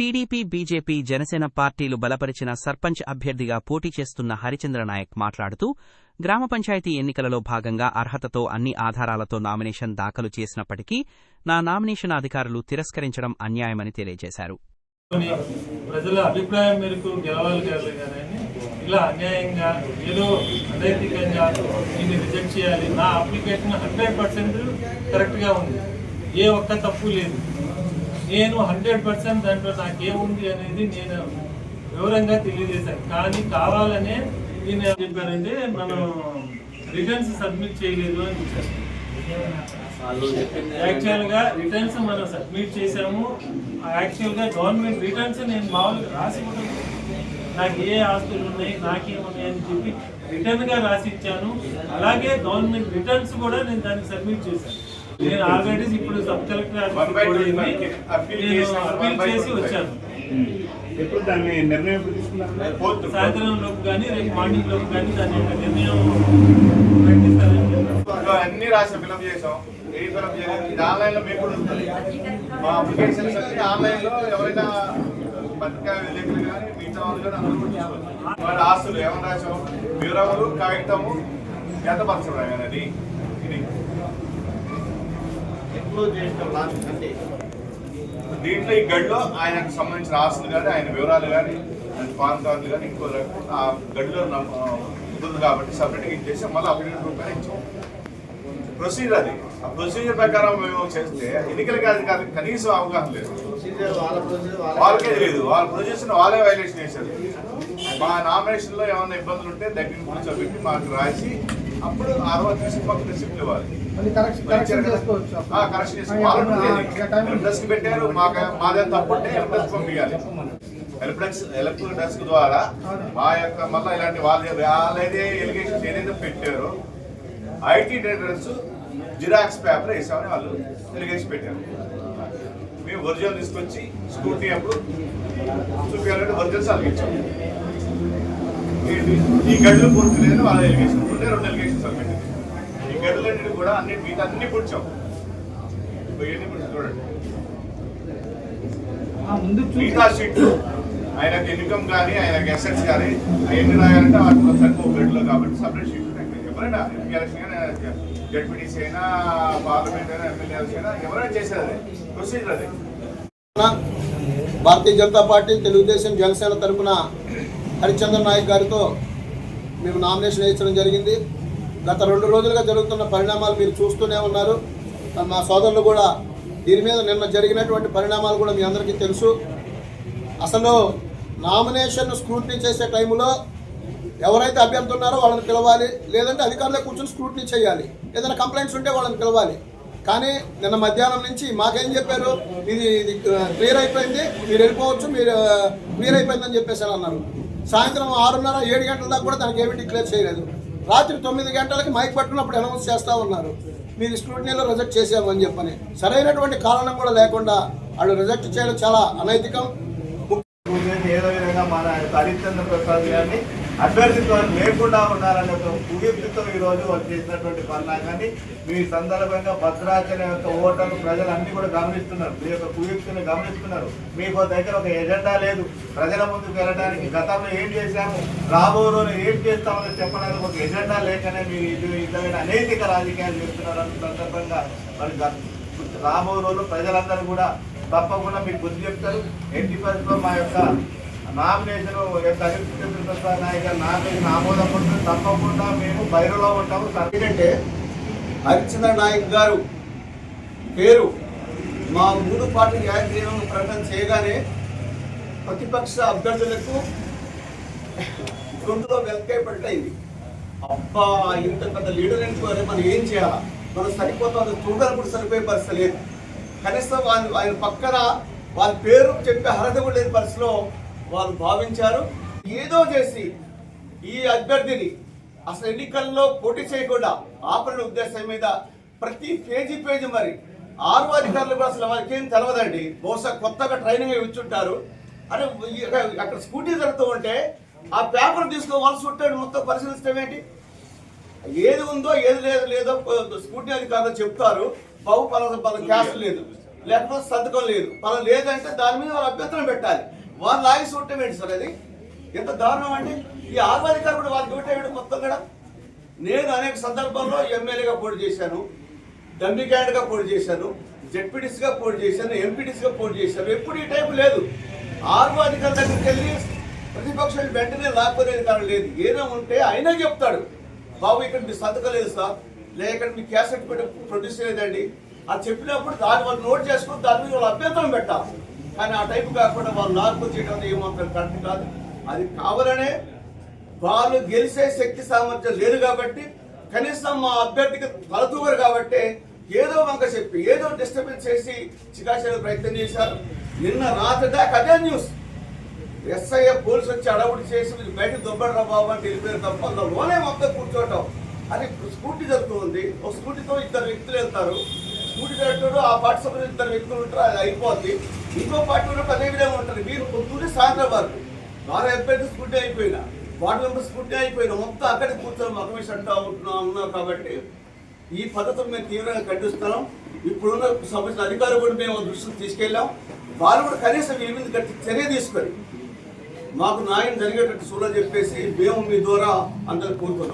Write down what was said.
TDP BJP Janasena పార్టీలు బలపరిచిన సర్పంచ్ అభ్యర్థిగా పోటీ చేస్తున్న హరిచంద్ర నాయక్ మాట్లాడుతూ గ్రామ పంచాయతీ ఎన్నికలలో భాగంగా అర్హతతో అన్ని ఆధారాలతో నామినేషన్ దాఖలు చేసినప్పటికీ నా నామినేషన్ అధికారులు తిరస్కరించడం అన్యాయమని తెలియజేశారు. ప్రజల అభిప్రాయం మేరకు గెలవాలి కానీ ఇలా అన్యాయంగా ఏదో అనైతికంగా దీన్ని రిజెక్ట్ చేయాలి. నా అప్లికేషన్ హండ్రెడ్ పర్సెంట్ కరెక్ట్గా ఉంది. ఏ ఒక్క తప్పు లేదు. నేను హండ్రెడ్ పర్సెంట్ దాంట్లో నాకేముంది అనేది నేను వివరంగా తెలియజేశాను. కానీ కావాలనే నేను ఏం చెప్పారంటే మనం రిటర్న్స్ సబ్మిట్ చేయలేదు అని చెప్పారు. యాక్చువల్గా రిటర్న్స్ మనం సబ్మిట్ చేసాము యాక్చువల్గా గవర్నమెంట్ రిటర్న్స్ నేను మామూలుగా రాసి నాకు ఏ ఆస్తులు ఉన్నాయి నాకేమున్నాయి అని చెప్పి రిటర్న్గా రాసి ఇచ్చాను. అలాగే గవర్నమెంట్ రిటర్న్స్ కూడా నేను దానికి సబ్మిట్ చేశాను. నేను ఆల్రెడీ ఇప్పుడు సబ్ కలెక్టర్ అప్పీల్ చేసి వచ్చాను. ఎప్పుడు దాన్ని నిర్ణయం ఎప్పుడు తీసుకున్నారు సాయంత్రం లోపు కానీ రేపు మార్నింగ్ లోపు కానీ దాని యొక్క నిర్ణయం అన్ని రాసి ఫిల్అప్ చేసాం. ఏ ఫిల్అప్ చేయలేదు. ఇది ఆన్లైన్లో మీకు ఉంటుంది. మా అప్లికేషన్స్ అన్ని ఆన్లైన్లో ఎవరైనా పత్రికా విలేకరులు కానీ మిగతా వాళ్ళు కానీ అందరూ కూడా చూసుకోవచ్చు వాళ్ళ ఆస్తులు ఏమని రాసాం వివరములు కాగితము జతపరచడం అనేది. ఇది. చేసిన అంటే దీంట్లో ఈ గడిలో ఆయనకు సంబంధించిన ఆస్తులు కానీ ఆయన వివరాలు కానీ ఆయన పాన్ కార్డులు కానీ ఇంకో రకం ఆ గడిలో ఉంటుంది కాబట్టి సపరేట్గా ఇచ్చేసి మళ్ళీ అఫిడవిట్ రూపాయలు ఇచ్చాం. ప్రొసీజర్ అది. ఆ ప్రొసీజర్ ప్రకారం మేము చేస్తే ఎన్నికలకి అధికారులకు కనీసం అవగాహన లేదు. వాళ్ళకే తెలియదు వాళ్ళ ప్రొసీజర్ వాళ్ళే వైలేషన్ చేశారు. మా నామినేషన్లో ఏమైనా ఇబ్బందులు ఉంటే దగ్గర కూర్చోబెట్టి మాకు రాసి అప్పుడు ఆ రోజు తీసి మాకు రిసిప్ట్ ఇవ్వాలి కరెక్షన్ డెస్క్ పెట్టారు. మాకు మాదే తప్పు ఉంటే హెల్ప్ డెస్క్ పంపించాలి డెస్క్ హెల్ప్ డెస్క్ ద్వారా మా యొక్క మళ్ళీ ఇలాంటి వాళ్ళ వాళ్ళైతే ఎలిగేషన్ ఏదైతే పెట్టారో ఐటీ డేటర్స్ జిరాక్స్ పేపర్ వేసామని వాళ్ళు ఎలిగేషన్ పెట్టారు. మేము ఒరిజినల్ తీసుకొచ్చి స్కూటీ అప్పుడు చూపించాలంటే ఒరిజినల్స్ ఇచ్చాం ఈ- గడులు పూర్తి లేదు వాళ్ళ ఎలిగేషన్ ఉంటే రెండు ఎలిగేషన్ గడులన్నిటి కూడా అన్ని మిగతా అన్ని పుడిచాం. చూడండి. ఆ, ముందు చూసి మిగతా షీట్లు ఆయనకి ఇన్కమ్ కానీ ఆయనకి అసెట్స్ కానీ అవన్నీ రాయాలంటే వాటిలో సరిపో గడులు కాబట్టి సపరేట్ షీట్ ఎవరైనా ఎంపీ ఎలక్షన్ అయినా జడ్పీటీసీ అయినా పార్లమెంట్ అయినా ఎమ్మెల్యే ఎలక్షన్ అయినా ఎవరైనా చేసేది అదే. ప్రొసీజర్ అదే. భారతీయ జనతా పార్టీ తెలుగుదేశం జనసేన తరపున హరిచంద్ర నాయక్ గారితో మేము నామినేషన్ వేయించడం జరిగింది. గత రెండు రోజులుగా జరుగుతున్న పరిణామాలు మీరు చూస్తూనే ఉన్నారు. మా సోదరులు కూడా దీని మీద నిన్న జరిగినటువంటి పరిణామాలు కూడా మీ అందరికీ తెలుసు. అసలు నామినేషన్ స్క్రూటినీ చేసే టైంలో ఎవరైతే అభ్యర్థి ఉన్నారో వాళ్ళని పిలవాలి లేదంటే అధికారులే కూర్చొని స్క్రూటినీ చేయాలి. ఏదైనా కంప్లైంట్స్ ఉంటే వాళ్ళని పిలవాలి. కానీ నిన్న మధ్యాహ్నం నుంచి మాకేం చెప్పారు? ఇది ఇది క్లియర్ అయిపోయింది. మీరు వెళ్ళిపోవచ్చు మీరు క్లియర్ అయిపోయిందని చెప్పేసి అన్నారు. సాయంత్రం ఆరున్నర ఏడు గంటల దాకా కూడా దానికి ఏమీ డిక్లేర్ చేయలేదు. రాత్రి తొమ్మిది గంటలకి మైక్ పట్టుకున్నప్పుడు అనౌన్స్ చేస్తూ ఉన్నారు. మీరు స్క్రూటినీలో రిజెక్ట్ చేసామని చెప్పని. సరైనటువంటి కారణం కూడా లేకుండా వాళ్ళు రిజెక్ట్ చేయడం చాలా అనైతికం. ఏదో విధంగా మన హరిచంద్ర ప్రసాద్ గారిని అభ్యర్థిత్వం లేకుండా ఉండాలనే ఒక కుయుక్తితో ఈరోజు వాళ్ళు చేసినటువంటి పరిణామాన్ని మీ సందర్భంగా భద్రాచలం యొక్క ఓటర్లు ప్రజలు అన్ని కూడా గమనిస్తున్నారు. మీ యొక్క కుయుక్తిని గమనిస్తున్నారు. మీకు దగ్గర ఒక ఎజెండా లేదు. ప్రజల ముందుకు వెళ్ళడానికి గతంలో ఏం చేశాము? రాబో రోజు ఏం చేస్తామని చెప్పడానికి ఒక ఎజెండా లేకనే మీరు ఇది విధమైన అనైతిక రాజకీయాలు చేస్తున్నారు అన్న సందర్భంగా మరి గత- రాబో ప్రజలందరూ కూడా తప్పకుండా మీకు బుద్ధి చెప్తారు. ఎన్టీ పరిస్థితుల్లో మా యొక్క నామినేషన్ హరిశ్చంద్ర ప్రసాద్ నాయక్ గారి నామినేషన్ ఆమోదం పడుతుంది తప్పకుండా మేము బయలులో ఉంటాము. ఎందుకంటే హరిచంద్ర నాయక్ గారు పేరు మా మూడు పార్టీ యాగ్రీవం ప్రకటన చేయగానే ప్రతిపక్ష అభ్యర్థులకు గొంతులో వెల్కాయ పడ్డాయింది అబ్బా ఇంత పెద్ద లీడర్ అనుకోని మనం ఏం చేయాలా? మనం సరిపోతాం చూడడానికి కూడా సరిపోయే పరిస్థితి లేదు. కనీసం వాళ్ళు ఆయన పక్కన వాళ్ళ పేరు చెప్పే అర్హత కూడా లేని పరిస్థితిలో వాళ్ళు భావించారు. ఏదో చేసి ఈ అభ్యర్థిని అసలు ఎన్నికల్లో పోటీ చేయకుండా ఆపరణ ఉద్దేశం మీద ప్రతి పేజీ పేజీ మరి ఆరు అధికారులు కూడా అసలు వారికి ఏం తెలవదండి. బహుశా కొత్తగా ట్రైనింగ్ ఇచ్చుంటారు అని అక్కడ స్కూటీ జరుగుతూ ఉంటే ఆ పేపర్ తీసుకోవాల్సి ఉంటాడు మొత్తం పరిశీలించడం ఏంటి? ఏది ఉందో ఏది లేదు లేదో స్కూటీ అధికారులు చెప్తారు. బహు పలానా పలానా క్యాస్ట్ లేదు. లేకపోతే సంతకం లేదు. మనం లేదంటే దాని మీద వాళ్ళు అభ్యంతరం పెట్టాలి. వాళ్ళు లాగేసి ఉండటం ఏంటి సార్ అది. ఎంత దారుణం అండి ఈ ఆర్వాధికారు కూడా వాళ్ళకి ఇవ్వటం మొత్తం కూడా. నేను అనేక సందర్భాల్లో ఎమ్మెల్యేగా పోటీ చేశాను డమ్మీ క్యాండిడేట్గా పోటీ చేశాను జెడ్పీటీసీగా పోటీ చేశాను ఎంపీటీసీగా పోటీ చేశాను. ఎప్పుడు ఈ టైపు లేదు. ఆర్వో అధికారుల దగ్గరికి వెళ్ళి ప్రతిపక్షాలు వెంటనే లాక్కునేది కారణం లేదు. ఏదో ఉంటే అయినా చెప్తాడు. బాబు ఇక్కడ మీ సంతకం సార్. లేక ఇక్కడ మీ క్యాసెట్ పెట్టి ప్రొడ్యూస్ లేదండి అది చెప్పినప్పుడు దాన్ని వాళ్ళు నోట్ చేసుకుని దాని మీద వాళ్ళు అభ్యంతరం పెట్టాలి. కానీ ఆ టైపు కాకుండా వాళ్ళు లాక్కు చేయడం ఏమాత్రం కరెక్ట్ కాదు. అది కావాలనే వాళ్ళు గెలిచే శక్తి సామర్థ్యం లేదు కాబట్టి కనీసం మా అభ్యర్థికి తలతూగరు కాబట్టి ఏదో వంక చెప్పి ఏదో డిస్టర్బెన్స్ చేసి చికాచేసే ప్రయత్నం చేశారు. నిన్న రాత్రి దాకా అదే న్యూస్ ఎస్ఐ పోలీసు వచ్చి అడవుడు చేసి మీరు బయటకు దొబ్బడరా బాబు అని వెళ్ళిపోయారు తప్ప లోనే మొత్తం కూర్చోవటం. అది స్కూటీ జరుగుతుంది ఒక స్కూటీతో ఇద్దరు వ్యక్తులు వెళ్తారు. స్కూటీ డైరెక్టర్ ఆ పార్టీ సభ్యులు ఇద్దరు వ్యక్తులు ఉంటారు అది అయిపోద్ది. ఇంకో పార్టీ ఉన్నప్పుడు అదే విధంగా ఉంటుంది. మీరు పొద్దున్నే సాయంత్రం వరకు వారు అభ్యర్థి స్కూటీ అయిపోయినా వార్డు మెంబర్స్ స్కూటీ అయిపోయినా మొత్తం అక్కడికి కూర్చొని మకమేష్ అంటా ఉంటున్నా ఉన్నాం కాబట్టి ఈ పద్ధతిని మేము తీవ్రంగా ఖండిస్తున్నాం. ఇప్పుడున్న సంబంధించిన అధికారులు కూడా మేము దృష్టికి తీసుకెళ్ళాం. వాళ్ళు కూడా కనీసం ఈ మీద చర్య తీసుకొని మాకు న్యాయం జరిగేటట్టు చూడాలని చెప్పేసి మేము మీ ద్వారా అందరూ కోరుకున్నాం.